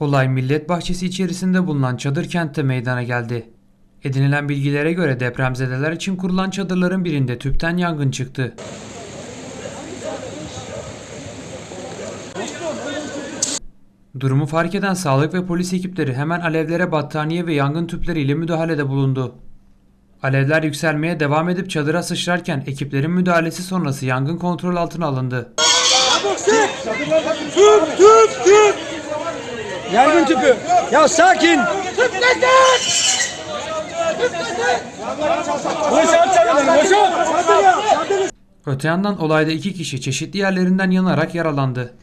Olay Millet Bahçesi içerisinde bulunan çadır kentte meydana geldi. Edinilen bilgilere göre depremzedeler için kurulan çadırların birinde tüpten yangın çıktı. Durumu fark eden sağlık ve polis ekipleri hemen alevlere battaniye ve yangın tüpleriyle müdahalede bulundu. Alevler yükselmeye devam edip çadıra sıçrarken ekiplerin müdahalesi sonrası yangın kontrol altına alındı. Tüp tüp tüp. Yangın tüpü. Ya sakin. Boşalt. Öte yandan olayda iki kişi çeşitli yerlerinden yanarak yaralandı.